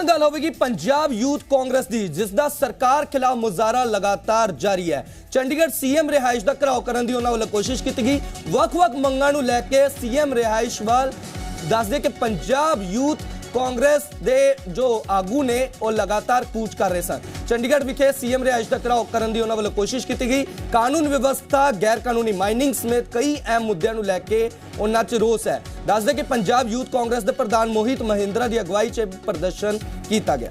ਗੱਲ ਹੋਵੇਗੀ ਪੰਜਾਬ ਯੂਥ ਕਾਂਗਰਸ ਦੀ ਜਿਸ ਦਾ ਸਰਕਾਰ ਖਿਲਾਫ ਮੁਜ਼ਾਹਰਾ ਲਗਾਤਾਰ ਜਾਰੀ ਹੈ। ਚੰਡੀਗੜ੍ਹ ਸੀਐਮ ਰਿਹਾਇਸ਼ ਦਾ ਘਰਾਓ ਕਰਨ ਦੀ ਉਹਨਾਂ ਵੱਲੋਂ ਕੋਸ਼ਿਸ਼ ਕੀਤੀ ਗਈ। ਵੱਖ-ਵੱਖ ਮੰਗਾਂ ਨੂੰ ਲੈ ਕੇ ਸੀਐਮ ਰਿਹਾਇਸ਼ ਵੱਲ ਦੱਸਦੇ ਕਿ ਪੰਜਾਬ ਯੂਥ ਕਾਂਗਰਸ ਦੇ ਜੋ ਆਗੂ ਨੇ, ਉਹ ਲਗਾਤਾਰ ਕੂਚ ਕਰ ਰਹੇ ਸਨ। ਚੰਡੀਗੜ੍ਹ ਵਿਖੇ ਸੀਐਮ ਰਿਹਾਇਸ਼ ਦਾ ਘਰਾਓ ਕਰਨ ਦੀ ਉਹਨਾਂ ਵੱਲੋਂ ਕੋਸ਼ਿਸ਼ ਕੀਤੀ ਗਈ। ਕਾਨੂੰਨ ਵਿਵਸਥਾ ਗੈਰ ਕਾਨੂੰਨੀ ਮਾਈਨਿੰਗ ਸਮੇਤ ਕਈ ਅਹਿਮ ਮੁੱਦਿਆਂ ਨੂੰ ਲੈ ਕੇ ਉਹਨਾਂ 'ਚ ਰੋਸ ਹੈ। ਦੱਸਦੇ ਕਿ ਪੰਜਾਬ ਯੂਥ ਕਾਂਗਰਸ ਦੇ ਪ੍ਰਧਾਨ ਮੋਹਿਤ ਮਹਿੰਦਰਾ ਦੀ ਅਗਵਾਈ 'ਚ ਪ੍ਰਦਰਸ਼ਨ ਕੀਤਾ ਗਿਆ।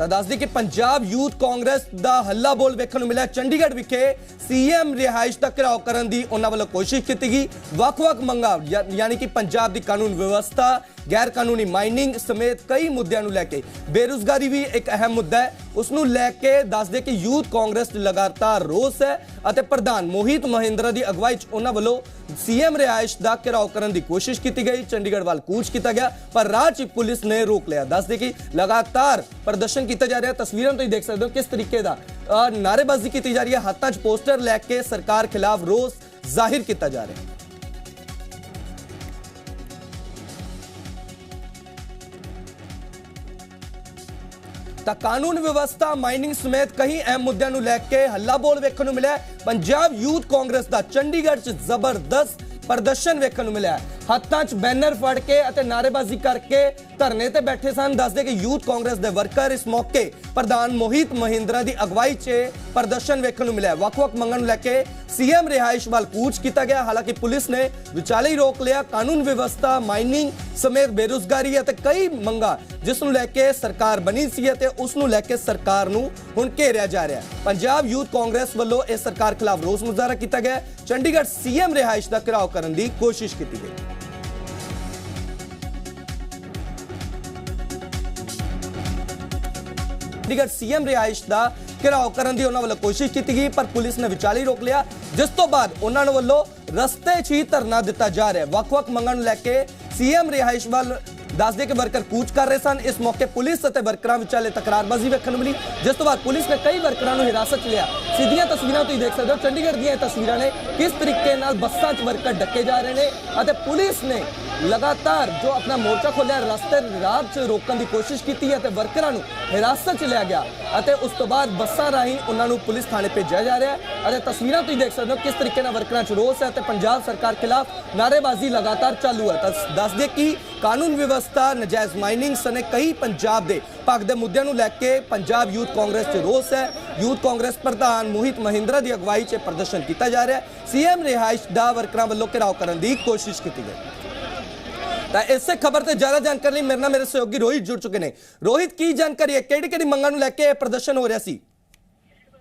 ਤਾਂ ਦੱਸਦੀ ਕਿ ਪੰਜਾਬ ਯੂਥ ਕਾਂਗਰਸ ਦਾ ਹੱਲਾ ਬੋਲ ਵੇਖਣ ਨੂੰ ਮਿਲਿਆ। ਚੰਡੀਗੜ੍ਹ ਵਿਖੇ ਸੀਐਮ ਰਿਹਾਇਸ਼ ਦਾ ਘਿਰਾਓ ਕਰਨ ਦੀ ਉਹਨਾਂ ਵੱਲੋਂ ਕੋਸ਼ਿਸ਼ ਕੀਤੀ ਗਈ। ਵੱਖ-ਵੱਖ ਮੰਗਾਂ, ਯਾ- ਯਾਨੀ ਕਿ ਪੰਜਾਬ ਦੀ ਕਾਨੂੰਨ ਵਿਵਸਥਾ ਗੈਰ ਕਾਨੂੰਨੀ ਮਾਈਨਿੰਗ ਸਮੇਤ ਕਈ ਮੁੱਦਿਆਂ ਨੂੰ ਲੈ ਕੇ। ਬੇਰੁਜ਼ਗਾਰੀ ਵੀ ਇੱਕ ਅਹਿਮ ਮੁੱਦਾ ਹੈ। ਉਸ ਨੂੰ ਲੈ ਕੇ ਦੱਸਦੇ ਕਿ ਯੂਥ ਕਾਂਗਰਸ ਲਗਾਤਾਰ ਰੋਸ ਹੈ ਅਤੇ ਪ੍ਰਧਾਨ ਮੋਹਿਤ ਮਹਿੰਦਰਾ ਦੀ ਅਗਵਾਈ 'ਚ ਉਹਨਾਂ ਵੱਲੋਂ ਸੀਐਮ ਰਿਹਾਇਸ਼ ਦਾ ਘਿਰਾਓ ਕਰਨ ਦੀ ਕੋਸ਼ਿਸ਼ ਕੀਤੀ ਗਈ ਚੰਡੀਗੜ੍ਹ ਵੱਲ ਕੂਚ ਕੀਤਾ ਗਿਆ ਪਰ ਰਾਹ 'ਚ ਪੁਲਿਸ ਨੇ ਰੋਕ ਲਿਆ। ਦੱਸ ਦੇ ਕਿ ਲਗਾਤਾਰ ਪ੍ਰਦਰਸ਼ਨ ਕੀਤਾ ਜਾ ਰਿਹਾ। ਤਸਵੀਰਾਂ ਤੁਸੀਂ ਦੇਖ ਸਕਦੇ ਹੋ ਕਿਸ ਤਰੀਕੇ ਦਾ ਅ, ਨਾਅਰੇਬਾਜ਼ੀ ਕੀਤੀ ਜਾ ਰਹੀ ਹੈ। ਹੱਥਾਂ 'ਚ ਪੋਸਟਰ ਲੈ ਕੇ ਸਰਕਾਰ ਖਿਲਾਫ ਰੋਸ ਜ਼ਾਹਿਰ ਕੀਤਾ ਜਾ ਰਿਹਾ। ਹੈ ਤਾਂ ਕਾਨੂੰਨ ਵਿਵਸਥਾ ਮਾਈਨਿੰਗ ਸਮੇਤ ਕਈ ਅਹਿਮ ਮੁੱਦਿਆਂ ਨੂੰ ਲੈ ਕੇ ਹੱਲਾ ਬੋਲ ਵੇਖਣ ਨੂੰ ਮਿਲਿਆ ਪੰਜਾਬ ਯੂਥ ਕਾਂਗਰਸ ਦਾ ਚੰਡੀਗੜ੍ਹ 'ਚ ਜ਼ਬਰਦਸਤ ਪ੍ਰਦਰਸ਼ਨ ਵੇਖਣ ਨੂੰ ਮਿਲਿਆ ਹੱਥਾਂ 'ਚ ਬੈਨਰ ਫੜ ਕੇ ਅਤੇ ਨਾਅਰੇਬਾਜ਼ੀ ਕਰਕੇ ਧਰਨੇ ਤੇ ਬੈਠੇ ਸਨ। ਦੱਸਦੇ ਕਿ ਯੂਥ ਕਾਂਗਰਸ ਦੇ ਵਰਕਰ ਇਸ ਮੌਕੇ ਪ੍ਰਧਾਨ ਮੋਹਿਤ ਮਹਿੰਦਰਾ ਦੀ ਅਗਵਾਈ 'ਚ ਪ੍ਰਦਰਸ਼ਨ ਵੇਖਣ ਨੂੰ ਮਿਲਿਆ। ਵੱਖ-ਵੱਖ ਮੰਗਾਂ ਨੂੰ ਲੈ ਕੇ ਸੀਐਮ ਰਿਹਾਇਸ਼ ਵੱਲ ਕੂਚ ਕੀਤਾ ਗਿਆ। ਹਾਲਾਂਕਿ ਪੁਲਿਸ ਨੇ ਵਿਚਾਲੇ ਹੀ ਰੋਕ ਲਿਆ। ਕਾਨੂੰਨ ਵਿਵਸਥਾ, ਮਾਈਨਿੰਗ ਸਮੇਤ ਬੇਰੁਜ਼ਗਾਰੀ ਅਤੇ ਕਈ ਮੰਗਾਂ ਜਿਸ ਨੂੰ ਲੈ ਕੇ ਸਰਕਾਰ ਬਣੀ ਸੀ ਅਤੇ ਉਸ ਨੂੰ ਲੈ ਕੇ ਸਰਕਾਰ ਨੂੰ ਹੁਣ ਘੇਰਿਆ ਜਾ ਰਿਹਾ ਪੰਜਾਬ ਯੂਥ ਕਾਂਗਰਸ ਵੱਲੋਂ ਇਸ ਸਰਕਾਰ ਖਿਲਾਫ ਰੋਸ ਮੁਜ਼ਾਹਰਾ ਕੀਤਾ ਗਿਆ। ਹੈ। ਚੰਡੀਗੜ੍ਹ ਸੀਐਮ ਰਿਹਾਇਸ਼ ਦਾ ਘਿਰਾਓ ਕਰਨ ਦੀ ਕੋਸ਼ਿਸ਼ ਕੀਤੀ ਗਈ। ਚੰਡੀਗੜ੍ਹ ਸੀਐਮ ਰਿਹਾਇਸ਼ ਦਾ ਘਿਰਾਓ ਕਰਨ ਦੀ ਉਹਨਾਂ ਵੱਲੋਂ ਕੋਸ਼ਿਸ਼ ਕੀਤੀ ਗਈ, ਪਰ ਪੁਲਿਸ ਨੇ ਵਿਚਾਲੇ ਰੋਕ ਲਿਆ, ਜਿਸ ਤੋਂ ਬਾਅਦ ਉਹਨਾਂ ਨੂੰ ਵੱਲੋਂ ਰਸਤੇ 'ਚ ਹੀ ਧਰਨਾ ਦਿੱਤਾ ਜਾ ਰਿਹਾ ਵੱਖ-ਵੱਖ ਮੰਗਾਂ ਨੂੰ ਲੈ ਕੇ ਸੀਐਮ ਰਿਹਾਇਸ਼ ਵੱਲ ਦੱਸਦੇ ਕਿ ਵਰਕਰ ਕੂਚ ਕਰ ਰਹੇ ਸਨ। ਇਸ ਮੌਕੇ ਪੁਲਿਸ ਅਤੇ ਵਰਕਰਾਂ ਵਿਚਾਲੇ ਤਕਰਾਰਬਾਜ਼ੀ ਵੇਖਣ ਨੂੰ ਮਿਲੀ, ਜਿਸ ਤੋਂ ਬਾਅਦ ਪੁਲਿਸ ਨੇ ਕਈ ਵਰਕਰਾਂ ਨੂੰ ਹਿਰਾਸਤ 'ਚ ਲਿਆ। ਸਿੱਧੀਆਂ ਤਸਵੀਰਾਂ ਤੁਸੀਂ ਦੇਖ ਸਕਦੇ ਹੋ। ਚੰਡੀਗੜ੍ਹ ਦੀਆਂ ਇਹ ਤਸਵੀਰਾਂ ਨੇ ਕਿਸ ਤਰੀਕੇ ਨਾਲ ਬੱਸਾਂ 'ਚ ਵਰਕਰ ਡੱਕੇ ਜਾ ਰਹੇ ਨੇ ਅਤੇ ਪੁਲਿਸ ਨੇ ਲਗਾਤਾਰ ਜੋ ਆਪਣਾ ਮੋਰਚਾ ਖੋਲਿਆ ਰਸਤੇ ਰਾਤ 'ਚ ਰੋਕਣ ਦੀ ਕੋਸ਼ਿਸ਼ ਕੀਤੀ ਹੈ ਤੇ ਵਰਕਰਾਂ ਨੂੰ ਹਿਰਾਸਤ 'ਚ ਲਿਆ ਗਿਆ ਅਤੇ ਉਸ ਤੋਂ ਬਾਅਦ ਬੱਸਾਂ ਰਾਹੀਂ ਉਹਨਾਂ ਨੂੰ ਪੁਲਿਸ ਥਾਣੇ ਭੇਜਿਆ ਜਾ ਰਿਹਾ ਹੈ ਅਤੇ ਤਸਵੀਰਾਂ ਤੁਸੀਂ ਦੇਖ ਸਕਦੇ ਹੋ ਕਿਸ ਤਰੀਕੇ ਨਾਲ ਵਰਕਰਾਂ 'ਚ ਰੋਸ ਹੈ ਤੇ ਪੰਜਾਬ ਸਰਕਾਰ ਖਿਲਾਫ ਨਾਅਰੇਬਾਜ਼ੀ ਲਗਾਤਾਰ ਚਾਲੂ ਹੈ। ਤਾਂ ਦੱਸ ਦਈਏ ਕਿ ਕਾਨੂੰਨ ਵਿਵਸਥਾ, ਨਜਾਇਜ਼ ਮਾਈਨਿੰਗ ਸਨੇ ਕਈ ਪੰਜਾਬ ਦੇ ਭਗ ਦੇ ਮੁੱਦਿਆਂ ਨੂੰ ਲੈ ਕੇ ਪੰਜਾਬ ਯੂਥ ਕਾਂਗਰਸ 'ਚ ਰੋਸ ਹੈ। ਯੂਥ ਕਾਂਗਰਸ ਪ੍ਰਧਾਨ ਮੋਹਿਤ ਮਹਿੰਦਰਾ ਦੀ ਅਗਵਾਈ 'ਚ ਪ੍ਰਦਰਸ਼ਨ ਕੀਤਾ ਜਾ ਰਿਹਾ ਹੈ। ਸੀਐਮ ਰਿਹਾਇਸ਼ ਦਾ ਵਰਕਰਾਂ ਵੱਲੋਂ ਘਿਰਾਓ ਕਰਨ ਦੀ ਕੋਸ਼ਿਸ਼ ਕੀਤੀ ਗਈ। ਤਾਂ ਇਸੇ ਖਬਰ ਤੇ ਜ਼ਿਆਦਾ ਜਾਣਕਾਰੀ ਲਈ ਮੇਰੇ ਨਾਲ ਮੇਰੇ ਸਹਿਯੋਗੀ ਰੋਹਿਤ ਜੁੜ ਚੁੱਕੇ ਨੇ। ਰੋਹਿਤ, ਕੀ ਜਾਣਕਾਰੀ ਹੈ? ਕਿਹੜੀ ਕਿਹੜੀ ਮੰਗਾਂ ਨੂੰ ਲੈ ਕੇ ਇਹ ਪ੍ਰਦਰਸ਼ਨ ਹੋ ਰਿਹਾ ਸੀ?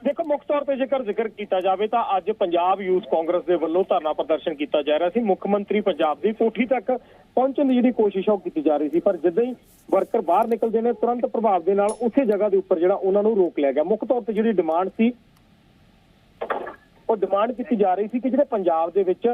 ਦੇਖੋ, ਮੁੱਖ ਤੌਰ ਤੇ ਜੇਕਰ ਜ਼ਿਕਰ ਕੀਤਾ ਜਾਵੇ ਤਾਂ ਅੱਜ ਪੰਜਾਬ ਯੂਥ ਕਾਂਗਰਸ ਦੇ ਵੱਲੋਂ ਧਰਨਾ ਪ੍ਰਦਰਸ਼ਨ ਕੀਤਾ ਜਾ ਰਿਹਾ ਸੀ। ਮੁੱਖ ਮੰਤਰੀ ਪੰਜਾਬ ਦੀ ਕੋਠੀ ਤੱਕ ਪਹੁੰਚਣ ਦੀ ਜਿਹੜੀ ਕੋਸ਼ਿਸ਼ ਆ ਉਹ ਕੀਤੀ ਜਾ ਰਹੀ ਸੀ। ਪਰ ਜਿੱਦਾਂ ਹੀ ਵਰਕਰ ਬਾਹਰ ਨਿਕਲਦੇ ਨੇ, ਤੁਰੰਤ ਪ੍ਰਭਾਵ ਦੇ ਨਾਲ ਉਸੇ ਜਗ੍ਹਾ ਦੇ ਉੱਪਰ ਜਿਹੜਾ ਉਹਨਾਂ ਨੂੰ ਰੋਕ ਲਿਆ ਗਿਆ। ਮੁੱਖ ਤੌਰ ਤੇ ਜਿਹੜੀ ਡਿਮਾਂਡ ਸੀ, ਉਹ ਡਿਮਾਂਡ ਕੀਤੀ ਜਾ ਰਹੀ ਸੀ ਕਿ ਜਿਹੜੇ ਪੰਜਾਬ ਦੇ ਵਿੱਚ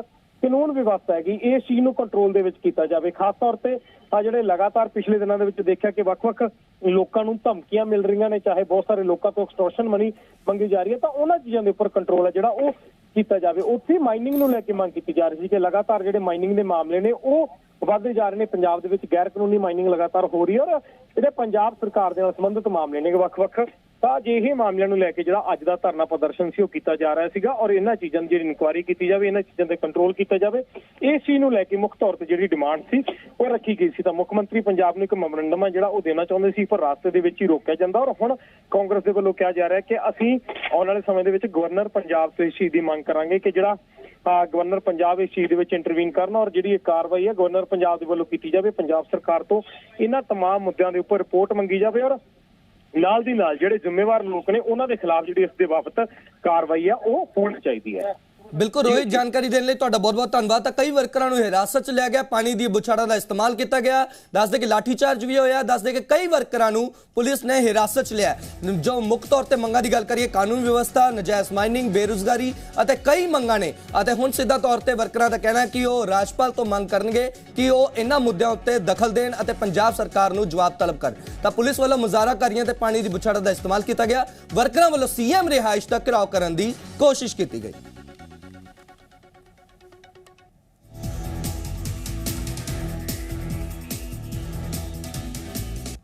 ਕਾਨੂੰਨ ਵਿਵਸਥਾ ਹੈਗੀ ਇਸ ਚੀਜ਼ ਨੂੰ ਕੰਟਰੋਲ ਦੇ ਵਿੱਚ ਕੀਤਾ ਜਾਵੇ। ਖਾਸ ਤੌਰ ਤੇ ਆ ਜਿਹੜੇ ਲਗਾਤਾਰ ਪਿਛਲੇ ਦਿਨਾਂ ਦੇ ਵਿੱਚ ਦੇਖਿਆ ਕਿ ਵੱਖ-ਵੱਖ ਲੋਕਾਂ ਨੂੰ ਧਮਕੀਆਂ ਮਿਲ ਰਹੀਆਂ ਨੇ, ਚਾਹੇ ਬਹੁਤ ਸਾਰੇ ਲੋਕਾਂ ਤੋਂ ਐਕਸਟੋਰਸ਼ਨ ਮਨੀ ਮੰਗੀ ਜਾ ਰਹੀ ਹੈ, ਤਾਂ ਉਹਨਾਂ ਚੀਜ਼ਾਂ ਦੇ ਉੱਪਰ ਕੰਟਰੋਲ ਹੈ ਜਿਹੜਾ ਉਹ ਕੀਤਾ ਜਾਵੇ। ਉੱਥੇ ਮਾਈਨਿੰਗ ਨੂੰ ਲੈ ਕੇ ਮੰਗ ਕੀਤੀ ਜਾ ਰਹੀ ਸੀ ਕਿ ਲਗਾਤਾਰ ਜਿਹੜੇ ਮਾਈਨਿੰਗ ਦੇ ਮਾਮਲੇ ਨੇ, ਉਹ ਵੱਧਦੇ ਜਾ ਰਹੇ ਨੇ। ਪੰਜਾਬ ਦੇ ਵਿੱਚ ਗੈਰ ਕਾਨੂੰਨੀ ਮਾਈਨਿੰਗ ਲਗਾਤਾਰ ਹੋ ਰਹੀ ਹੈ ਔਰ ਜਿਹੜੇ ਪੰਜਾਬ ਸਰਕਾਰ ਦੇ ਨਾਲ ਸੰਬੰਧਿਤ ਮਾਮਲੇ ਨੇ, ਵੱਖ-ਵੱਖ ਤਾਂ ਅਜਿਹੇ ਮਾਮਲਿਆਂ ਨੂੰ ਲੈ ਕੇ ਜਿਹੜਾ ਅੱਜ ਦਾ ਧਰਨਾ ਪ੍ਰਦਰਸ਼ਨ ਸੀ ਉਹ ਕੀਤਾ ਜਾ ਰਿਹਾ ਸੀਗਾ ਔਰ ਇਹਨਾਂ ਚੀਜ਼ਾਂ ਦੀ ਜਿਹੜੀ ਇਨਕੁਆਇਰੀ ਕੀਤੀ ਜਾਵੇ ਇਹਨਾਂ ਚੀਜ਼ਾਂ ਤੇ ਕੰਟਰੋਲ ਕੀਤਾ ਜਾਵੇ ਇਸ ਚੀਜ਼ ਨੂੰ ਲੈ ਕੇ ਮੁੱਖ ਤੌਰ ਤੇ ਜਿਹੜੀ ਡਿਮਾਂਡ ਸੀ ਉਹ ਰੱਖੀ ਗਈ ਸੀ ਤਾਂ ਮੁੱਖ ਮੰਤਰੀ ਪੰਜਾਬ ਨੂੰ ਇੱਕ ਮੈਮੋਰੰਡਮ ਆ ਜਿਹੜਾ ਉਹ ਦੇਣਾ ਚਾਹੁੰਦੇ ਸੀ ਪਰ ਰਾਸਤੇ ਦੇ ਵਿੱਚ ਹੀ ਰੋਕਿਆ ਜਾਂਦਾ ਔਰ ਹੁਣ ਕਾਂਗਰਸ ਦੇ ਵੱਲੋਂ ਕਿਹਾ ਜਾ ਰਿਹਾ ਕਿ ਅਸੀਂ ਆਉਣ ਵਾਲੇ ਸਮੇਂ ਦੇ ਵਿੱਚ ਗਵਰਨਰ ਪੰਜਾਬ ਤੋਂ ਇਸ ਚੀਜ਼ ਦੀ ਮੰਗ ਕਰਾਂਗੇ ਕਿ ਜਿਹੜਾ ਆ ਗਵਰਨਰ ਪੰਜਾਬ ਇਸ ਚੀਜ਼ ਦੇ ਵਿੱਚ ਇੰਟਰਵੀਨ ਕਰਨ ਔਰ ਜਿਹੜੀ ਇਹ ਕਾਰਵਾਈ ਹੈ ਗਵਰਨਰ ਪੰਜਾਬ ਦੇ ਵੱਲੋਂ ਕੀਤੀ ਜਾਵੇ ਪੰਜਾਬ ਸਰਕਾਰ ਤੋਂ ਇਹਨਾਂ तमाम ਮੁੱਦਿਆਂ ਦੇ ਉੱਪਰ ਰਿਪੋਰਟ ਮੰਗੀ ਜਾਵੇ ਔਰ ਨਾਲ ਦੀ ਨਾਲ ਜਿਹੜੇ ਜ਼ਿੰਮੇਵਾਰ ਲੋਕ ਨੇ ਉਹਨਾਂ ਦੇ ਖਿਲਾਫ ਜਿਹੜੀ ਇਸ ਦੇ ਬਾਬਤ ਕਾਰਵਾਈ ਆ ਉਹ ਹੋਣੀ ਚਾਹੀਦੀ ਹੈ। ਬਿਲਕੁਲ ਰੋਹਿਤ ਜਾਣਕਾਰੀ ਦੇਣ ਲਈ ਤੁਹਾਡਾ ਬਹੁਤ-ਬਹੁਤ ਧੰਨਵਾਦ। ਤਾਂ ਕਈ ਵਰਕਰਾਂ ਨੂੰ ਹਿਰਾਸਤ 'ਚ ਲਿਆ ਗਿਆ ਪਾਣੀ ਦੀ ਬੁਛਾੜਾਂ ਦਾ ਇਸਤੇਮਾਲ ਕੀਤਾ ਗਿਆ। ਦੱਸਦੇ ਕਿ ਲਾਠੀਚਾਰਜ ਵੀ ਹੋਇਆ ਦੱਸਦੇ ਕਿ ਕਈ ਵਰਕਰਾਂ ਨੂੰ ਪੁਲਿਸ ਨੇ ਹਿਰਾਸਤ 'ਚ ਲਿਆ। ਜੋ ਮੁੱਖ ਤੌਰ ਤੇ ਮੰਗਾਂ ਦੀ ਗੱਲ ਕਰੀਏ ਕਾਨੂੰਨ ਵਿਵਸਥਾ ਨਜਾਇਜ਼ ਮਾਈਨਿੰਗ ਬੇਰੁਜ਼ਗਾਰੀ ਅਤੇ ਕਈ ਮੰਗਾਂ ਨੇ। ਅਤੇ ਹੁਣ ਸਿੱਧਾ ਤੌਰ ਤੇ ਵਰਕਰਾਂ ਦਾ ਕਹਿਣਾ ਕਿ ਉਹ ਰਾਜਪਾਲ ਤੋਂ ਮੰਗ ਕਰਨਗੇ ਕਿ ਉਹ ਇਹਨਾਂ ਮੁੱਦਿਆਂ ਉੱਤੇ ਦਖਲ ਦੇਣ ਅਤੇ ਪੰਜਾਬ ਸਰਕਾਰ ਨੂੰ ਜਵਾਬ ਤਲਬ ਕਰਨ। ਤਾਂ ਪੁਲਿਸ ਵੱਲੋਂ ਮੁਜ਼ਾਹਰਾਕਾਰੀਆਂ ਤੇ ਪਾਣੀ ਦੀ ਬੁਛਾੜਾਂ ਦਾ ਇਸਤੇਮਾਲ ਕੀਤਾ ਗਿਆ। ਵਰਕਰਾਂ ਵੱਲੋਂ ਸੀਐਮ ਰਿਹਾਇਸ਼ ਦਾ ਘਿਰਾਓ ਕਰਨ ਦੀ ਕੋਸ਼ਿਸ਼ ਕੀਤੀ ਗਈ।